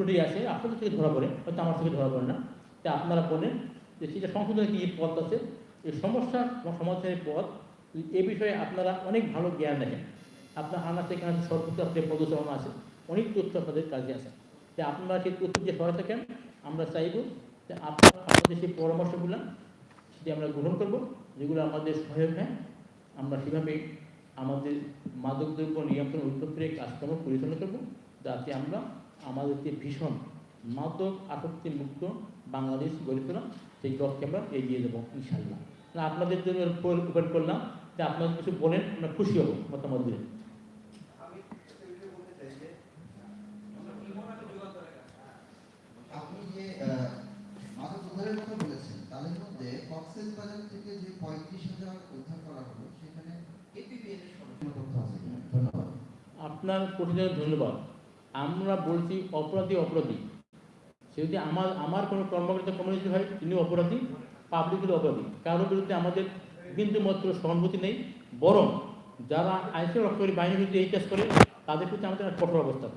ত্রুটি আছে, আপনাদের থেকে ধরা পড়ে, হয়তো আমার থেকে ধরা পড়ে না। তা আপনারা বলেন যে সেটা সংশোধনের কী পথ আছে? এই সমস্যা এবং সমাধানের পথ, এ বিষয়ে আপনারা অনেক ভালো জ্ঞান রাখেন আপনার আনা আছে সর্বোচ্চ আপনাদের আছে, অনেক তথ্য আপনাদের কাজে আছে। যে আপনারা সেই তথ্য যে সহায় থাকেন, আমরা চাইব যে আপনার আপনাদের সেই পরামর্শগুলো সেটি আমরা গ্রহণ করব, যেগুলো আমাদের সহায়ক হয়। আমরা সেভাবে আমাদের মাদকদ্রব্য নিয়ন্ত্রণ উৎপত্তির কাজকর্ম পরিচালনা করব, যাতে আমরা আমাদের যে ভীষণ মাদক আসক্তি মুক্ত বাংলাদেশ গড়ে তোলা সেই লক্ষ্যে আমরা এগিয়ে দেবো ইনশাল্লাহ আপনাদের জন্য করলাম যে আপনারা কিছু বলেন আমরা খুশি হব মতামত দিলেন আপনি যে মাদক উদ্ধারের কথা বলেছেন তাদের মধ্যে কক্সেস বাজার থেকে যে পঁয়ত্রিশ হাজার উদ্ধার করা হলো সেখানে এপিবিএল এর সদস্য কোনো তথ্য আছে কিনা? ধন্যবাদ। আপনার প্রতিদিনের ধন্যবাদ। আমরা বলছি অপরাধী অপরাধী। সে যদি আমার আমার কোনো কর্মকর্তা কমিউনিটি হয়, তিনি অপরাধী পাবলিকের অপরাধী। কারোর বিরুদ্ধে আমাদের বিন্দু মাত্র সহানুভূতি নেই। বরং যারা আইনশৃঙ্খলা রক্ষাকারী বাহিনীর বিরুদ্ধে এই কাজ করে, তাদের প্রতি আমাদের কঠোর অবস্থা।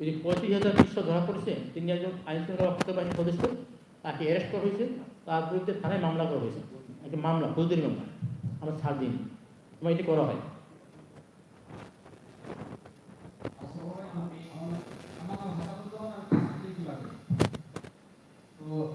ওই যে পঁয়ত্রিশ হাজার বিশ্ব ধরা পড়েছে, তিনি একজন আইনশৃঙ্খলা রক্ষাকারী বাহিনীর সদস্য, তাকে অ্যারেস্ট করা হয়েছে, তার বিরুদ্ধে থানায় মামলা করা হয়েছে। একটা মামলা, ফৌজদারি মামলা। আমরা ছাড় দিইনি। এবং এটি করা হয়। то